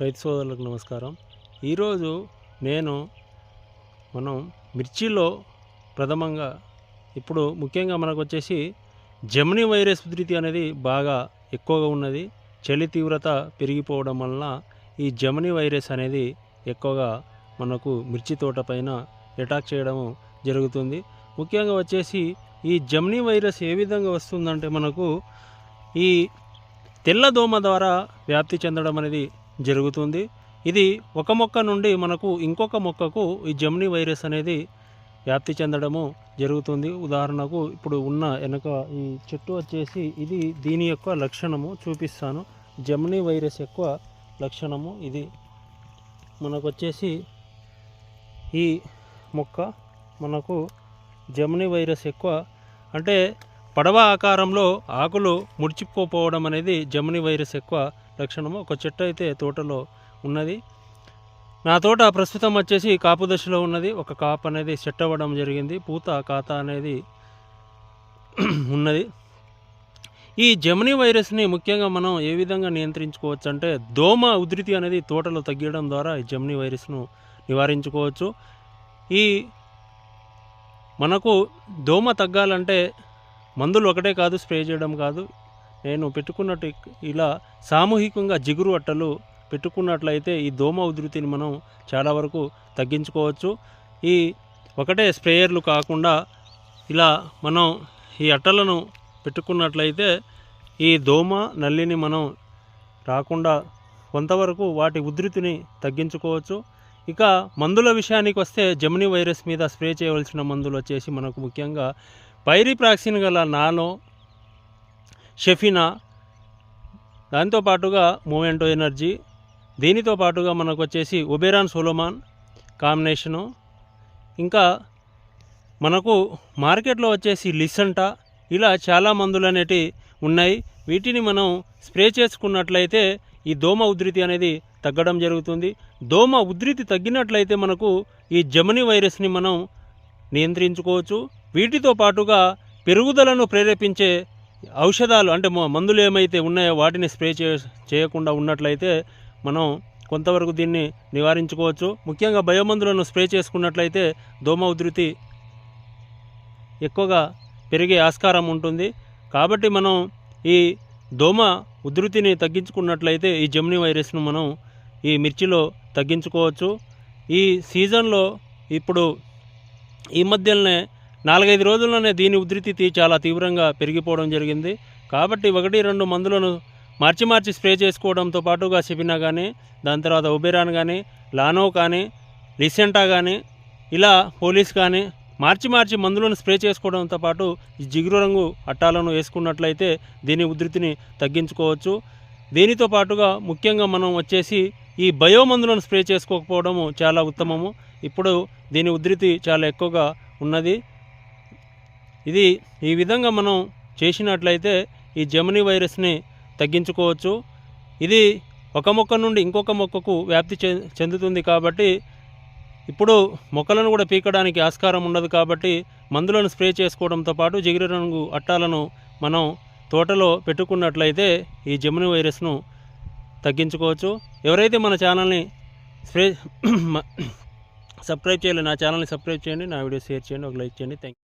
రైతు సోదరులకు నమస్కారం. ఈరోజు నేను మనం మిర్చిలో ప్రథమంగా ఇప్పుడు ముఖ్యంగా మనకు వచ్చేసి జమిని వైరస్ ఉధృతి అనేది బాగా ఎక్కువగా ఉన్నది. చలి తీవ్రత పెరిగిపోవడం వలన ఈ జమిని వైరస్ అనేది ఎక్కువగా మనకు మిర్చి తోట పైన అటాక్ చేయడం జరుగుతుంది. ముఖ్యంగా వచ్చేసి ఈ జమిని వైరస్ ఏ విధంగా వస్తుందంటే మనకు ఈ తెల్లదోమ ద్వారా వ్యాప్తి చెందడం అనేది జరుగుతుంది. ఇది ఒక మొక్క నుండి మనకు ఇంకొక మొక్కకు ఈ జమ్ని వైరస్ అనేది వ్యాప్తి చెందడము జరుగుతుంది. ఉదాహరణకు ఇప్పుడు ఉన్న వెనక ఈ చెట్టు వచ్చేసి ఇది దీని యొక్క లక్షణము చూపిస్తాను. జమ్ని వైరస్ ఎక్కువ లక్షణము ఇది. మనకు వచ్చేసి ఈ మొక్క మనకు జమ్ని వైరస్ ఎక్కువ. అంటే పడవ ఆకారంలో ఆకులు ముడిచిపోవడం అనేది జమ్ని వైరస్ ఎక్కువ. లక్షణము ఒక చెట్టు అయితే తోటలో ఉన్నది. నా తోట ప్రస్తుతం వచ్చేసి కాపు దశలో ఉన్నది. ఒక కాపు అనేది సెట్ అవ్వడం జరిగింది. పూత కాత అనేది ఉన్నది. ఈ జమిని వైరస్ని ముఖ్యంగా మనం ఏ విధంగా నియంత్రించుకోవచ్చు అంటే దోమ ఉధృతి అనేది తోటలో తగ్గడం ద్వారా ఈ జమిని వైరస్ను నివారించుకోవచ్చు. ఈ మనకు దోమ తగ్గాలంటే మందులు ఒకటే కాదు స్ప్రే చేయడం కాదు. నేను పెట్టుకున్నట్టు ఇలా సామూహికంగా జిగురు అట్టలు పెట్టుకున్నట్లయితే ఈ దోమ ఉధృతిని మనం చాలా వరకు తగ్గించుకోవచ్చు. ఈ ఒకటే స్ప్రేయర్లు కాకుండా ఇలా మనం ఈ అట్టలను పెట్టుకున్నట్లయితే ఈ దోమ నల్లిని మనం రాకుండా కొంతవరకు వాటి ఉధృతిని తగ్గించుకోవచ్చు. ఇక మందుల విషయానికి వస్తే జమిని వైరస్ మీద స్ప్రే చేయవలసిన మందులు వచ్చేసి మనకు ముఖ్యంగా పైరిప్రాక్సిన్ గల నానో షెఫినా దాంతో పాటుగా మూమెంటో ఎనర్జీ దీనితో పాటుగా మనకు వచ్చేసి ఒబెరాన్ సోలోమాన్ కాంబినేషను. ఇంకా మనకు మార్కెట్లో వచ్చేసి లిసంటా ఇలా చాలా మందులు అనేటి ఉన్నాయి. వీటిని మనం స్ప్రే చేసుకున్నట్లయితే ఈ దోమ ఉధృతి అనేది తగ్గడం జరుగుతుంది. దోమ ఉధృతి తగ్గినట్లయితే మనకు ఈ జమని వైరస్ని మనం నియంత్రించుకోవచ్చు. వీటితో పాటుగా పెరుగుదలను ప్రేరేపించే ఔషధాలు అంటే మందులు ఏమైతే ఉన్నాయో వాటిని స్ప్రే చే చేయకుండా ఉన్నట్లయితే మనం కొంతవరకు దీన్ని నివారించుకోవచ్చు. ముఖ్యంగా బయోమందులను స్ప్రే చేసుకున్నట్లయితే దోమ ఉధృతి ఎక్కువగా పెరిగే ఆస్కారం ఉంటుంది. కాబట్టి మనం ఈ దోమ ఉధృతిని తగ్గించుకున్నట్లయితే ఈ జమ్ని వైరస్ను మనం ఈ మిర్చిలో తగ్గించుకోవచ్చు. ఈ సీజన్లో ఇప్పుడు ఈ మధ్యలోనే నాలుగైదు రోజుల్లోనే దీని ఉధృతి చాలా తీవ్రంగా పెరిగిపోవడం జరిగింది. కాబట్టి ఒకటి రెండు మందులను మార్చి మార్చి స్ప్రే చేసుకోవడంతో పాటుగా చెప్పినా కానీ దాని తర్వాత ఒబెరాన్ కానీ లానో కానీ లిసెంటా కానీ ఇలా పోలీస్ కానీ మార్చి మార్చి మందులను స్ప్రే చేసుకోవడంతో పాటు ఈ జిగురు రంగు అట్టాలను వేసుకున్నట్లయితే దీని ఉధృతిని తగ్గించుకోవచ్చు. దీనితో పాటుగా ముఖ్యంగా మనం వచ్చేసి ఈ బయో మందులను స్ప్రే చేసుకోకపోవడము చాలా ఉత్తమము. ఇప్పుడు దీని ఉధృతి చాలా ఎక్కువగా ఉన్నది. ఇది ఈ విధంగా మనం చేసినట్లయితే ఈ జమిని వైరస్ని తగ్గించుకోవచ్చు. ఇది ఒక మొక్క నుండి ఇంకొక మొక్కకు వ్యాప్తి చె- చెందుతుంది కాబట్టి ఇప్పుడు మొక్కలను కూడా పీకడానికి ఆస్కారం ఉండదు కాబట్టి మందులను స్ప్రే చేసుకోవడంతో పాటు జిగిరి రంగు అట్టాలను మనం తోటలో పెట్టుకున్నట్లయితే ఈ జమిని వైరస్ను తగ్గించుకోవచ్చు. ఎవరైతే మన ఛానల్ని స్ప్రే సబ్స్క్రైబ్ చేయలేదు నా ఛానల్ని సబ్స్క్రైబ్ చేయండి నా వీడియో షేర్ చేయండి ఒక లైక్ చేయండి. థ్యాంక్